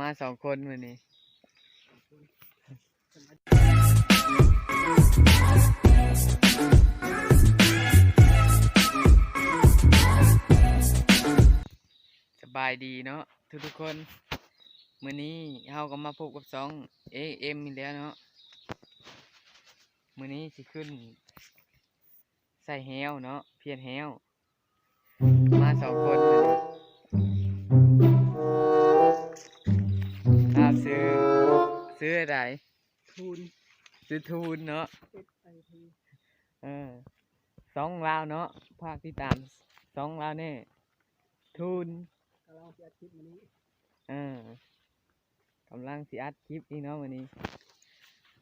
มาสองคนวันนี้สบายดีเนาะทุกทุกๆคนมื้อนี้เฮาก็มาพบกับสองเอเอ็มอีกแล้วเนาะมื้อนี้สิขึ้น ใส่แฮวเนาะเพียนแฮวมาสองคน ซื้ออะไร ทูนซื้อทูนเนาะเอ็ดไอทีเออสองลาวเนาะภาคที่ตามสองลาวเนี่ยทูนกำลังจะอาทิตย์วันนี้เออกำลังสิอัดคลิปนี่เนาะวันนี้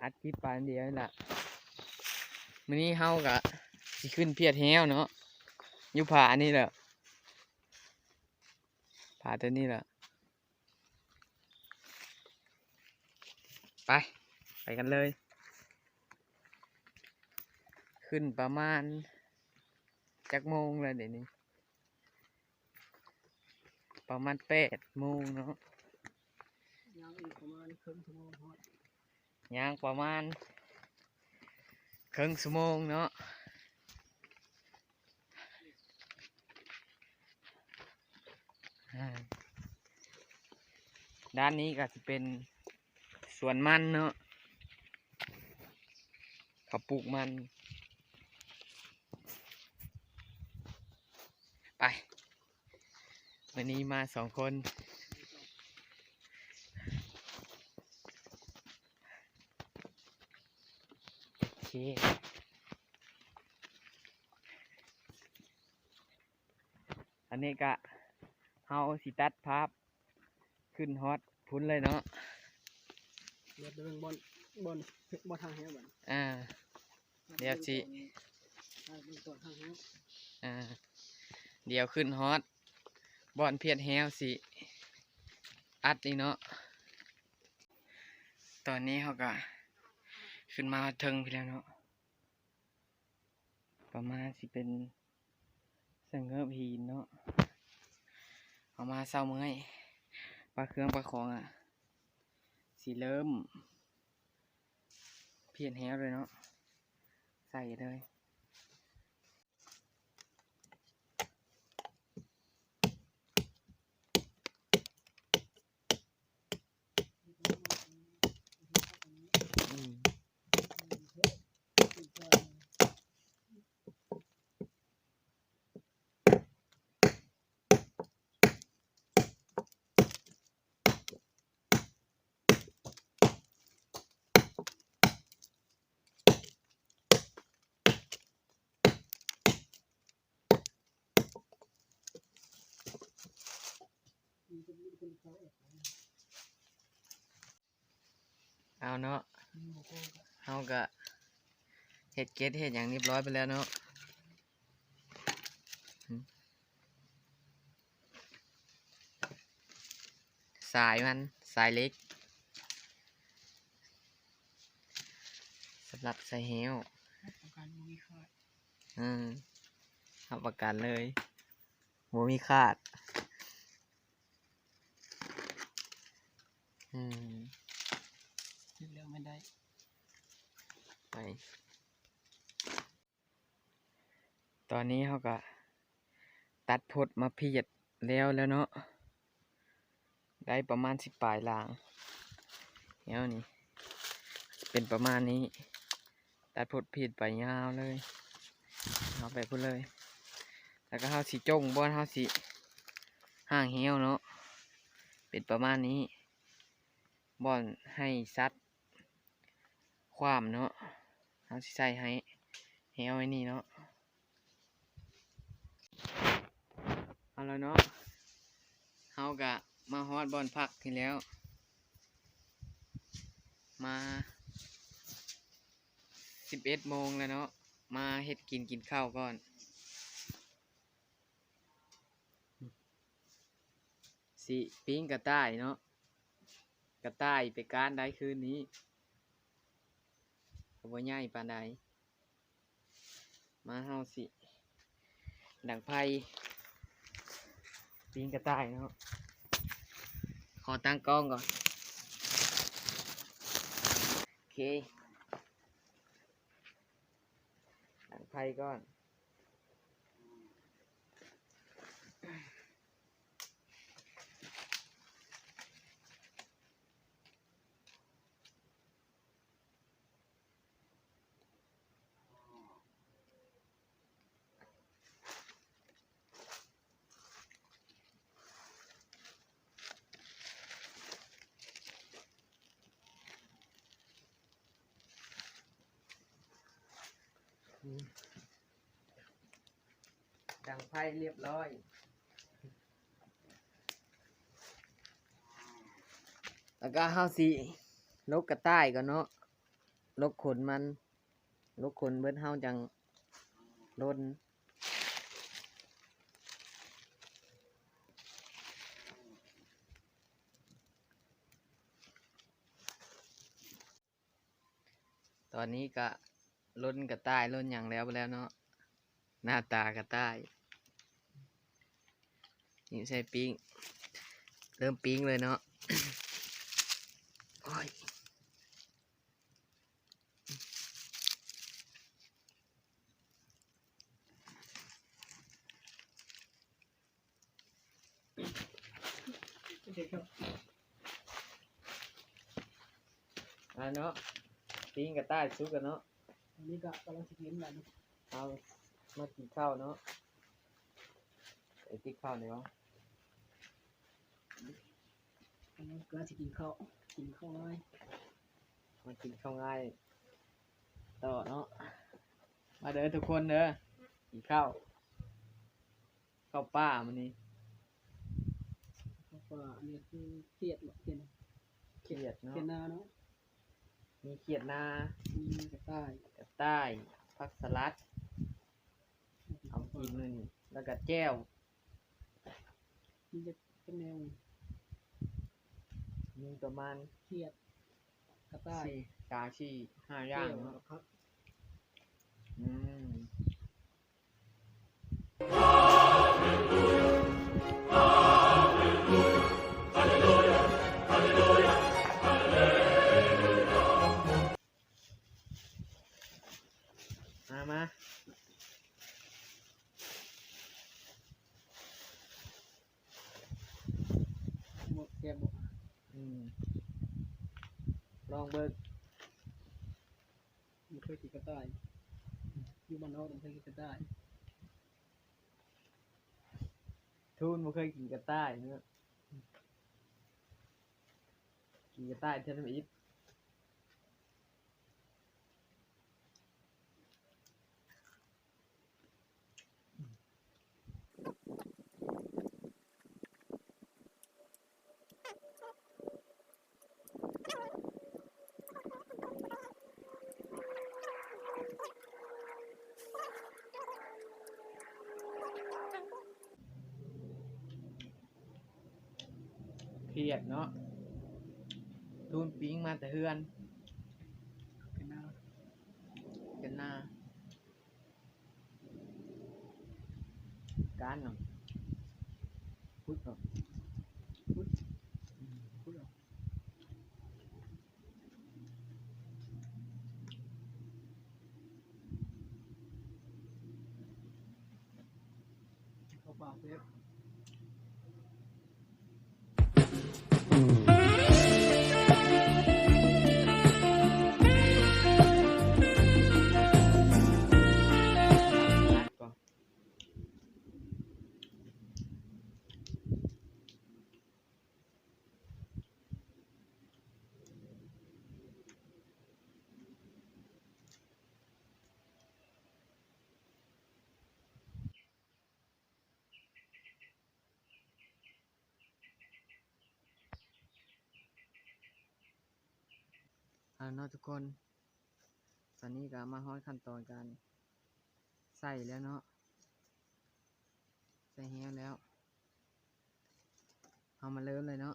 อัดคลิปปานเดียวนี่ล่ะวันนี้เฮากะสิขึ้นเพียดแฮวเนาะอยู่ผานี่แหละผาตัวนี้แหละ ไป ไปกันเลย ขึ้นประมาณจักโมงแล้วเดี๋ยวนี้ ประมาณแปดโมงเนาะยังอีกประมาณครึ่งชั่วโมงฮอดย่างประมาณครึ่งชั่วโมงเนาะอ่าด้านนี้ก็จะเป็น สวนมันเนาะเขาปลูกมัน ไป วันนี้มาสองคน โอเคอันนี้ก็เฮาสิตัดภาพ ขึ้นฮอตพุ่นเลยเนาะ เดี๋ยวเดินบอลบอลบอลทางแห้งบันอ่า เดี๋ยวสิทางเป็นตัวทางแห้งอ่า เดี๋ยวขึ้นฮอตบอนเพียดแฮวสิ อัดนี่เนาะ ตอนนี้เขาก็ขึ้นมาเทิงพี่แล้วเนาะ ประมาณสิเป็นสังเงบหินเนาะ เอามาเศร้าเมื่อยปลาเครื่องปลาของอะ สีเริ่ม เพียนแฮวเลยเนาะใส่เลย อืม เอาเนาะเฮาก็เฮ็ดเกตเฮ็ดอย่างเรียบร้อยไปแล้วเนาะอืมสายมันสายเล็กสำหรับใส่เฮวต้องการมุ้ยขาดอืมรับประกันเลยบ่มีคาด อืมยึดแล้วไม่ได้ ไป ตอนนี้เขาก็ ตัดพดมาเพียดแล้วแล้วเนาะ ได้ประมาณสิบปลายลางแล้วนี่ เป็นประมาณนี้ ตัดพดเพียดไปยาวเลยเอาไปพูดเลย แล้วก็เฮาสีจงบอนเฮาสีห่างเหี่ยวเนาะ เป็นประมาณนี้ บอนให้ซัด ความเนาะเอาสิใส่ให้ให้เอาไว้นี่เนาะเอาแล้วเนาะเฮากะมาฮอดบอนพักที่แล้ว มาสิบเอ็ดโมงแล้วเนาะมาเฮ็ดกินกินข้าวก่อนสิปิ้งกระต่ายเนาะ กระต่ายไปการได้คืนนี้ก็บ่ใหญ่ปานใดมาเฮาสิ ดังไพ่ปีนกระต่ายเนาะขอตั้งกล้องก่อน โอเคตั้งไฟก่อน ดังไฟเรียบร้อย แล้วก็เฮาสิลกกระต่ายก่อนเนาะลกขนมันลกขนเบิดเฮาจังลนตอนนี้ก็ ล้นกระต่ายล้นอย่างแล้วไปแล้วเนาะหน้าตากระต่ายนี่ใส่ปิ้งเริ่มปิ้งเลยเนาะโอ้ยอะเนาะปิ้งกระต่ายซุกกันเนาะ อันนี้ก็กำลังสิกินกันเอามากินข้าวเนาะไอ้ที่ข้าวเนี่ยวะอันนี้กำลังสิกินข้าวกินข้าวง่ายมากินข้าวง่ายต่อเนาะมาเด้อทุกคนเด้อกินข้าวข้าวป้ามันนี่เพราะว่าอันนี้คือเครียดหรอกเครียดเครียดเนาะเครียดหน้าเนาะ มีเขียดนามีกระต่ายกระต่ายผักสลัดเอากินเลยนี่แล้วก็แจ้วมีจะเป็นแนวมีประมาณเครียดกระต่ายสี่สามสี่ห้าอย่างแก้วเนาะครับอืม มามาหมดแก้วหมดอืมลองเบิร์กมีเคยกินกระต่ายอยู่บ้านนอกผมเคยกินกระต่ายทูนบ่เคยกินกระต่ายเนื้อะกินกระต่ายเท่านั้นอีก เครียดเนาะทูนปิ้งมาแต่เฮือนเป็นหน้าเป็นหน้าการเนาะพุดเนาะพูดเอาเขาปากเล็บ อาเนาะทุกคนตอนนี้ก็มาฮอดขั้นตอนการใส่แล้วเนาะใส่แห้งแล้วเอามาเริ่มเลยเนาะ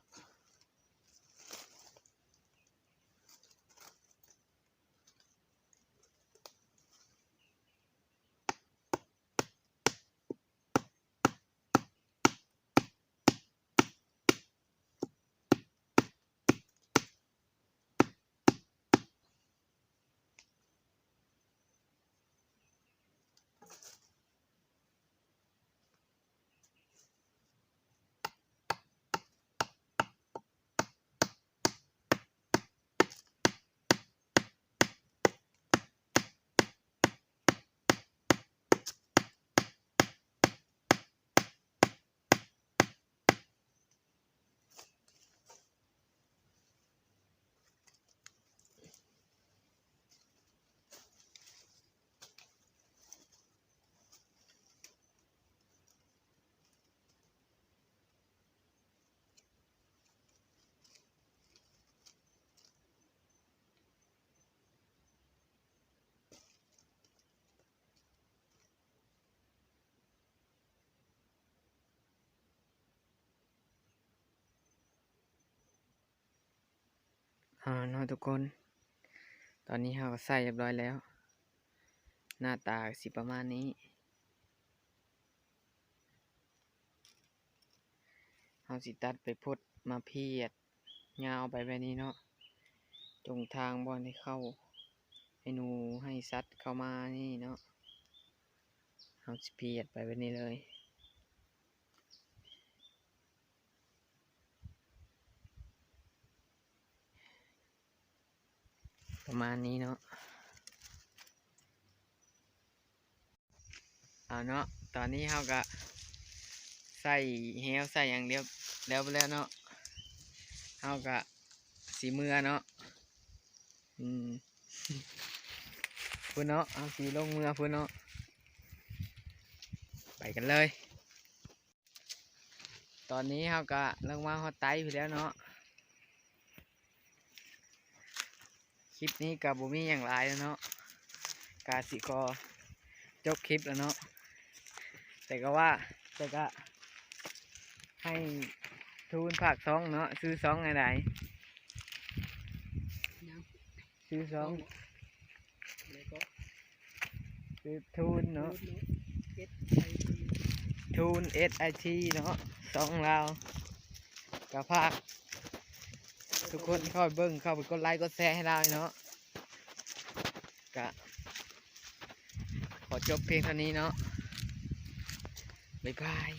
อ่าเนะทุกคน ตอนนี้เราก็ใส่เรียบร้อยแล้ว หน้าตาสิประมาณนี้เราสิตัดไปพดมาเพียดยาวไปแบบนี้เนาะตรงทางบอลให้เข้าให้หนูให้ซัดเข้ามานี่เนาะเราสิเพียดไปแบบนี้เลย ประมาณนี้เนาะเอาเนาะตอนนี้เราก็ใส่เฮลใส่อย่างเดียวแล้วไปแล้วเนาะเราก็สีมือเนาะอืมพูนเนาะเอาสีลงมือพูนเนาะไปกันเลย ตอนนี้เราก็ลงมาฮอตไตไปแล้วเนาะ คลิปนี้กับบุมี่อย่างไรแล้วเนาะกาสิกอจบคลิปแล้วเนาะแต่ก็ว่าแต่ก็ให้ทูนผักซองเนาะซื้อซองอะไรยังซื้อซองซื้อทูนเนาะทูนเอสไอทีเนาะซองเรากับภาค ทุกคนเข้าไปเบิ้งเข้าไปกดไลค์กดแชร์ให้เราเนาะกะขอจบเพียงเท่านี้เนาะบ๊ายบาย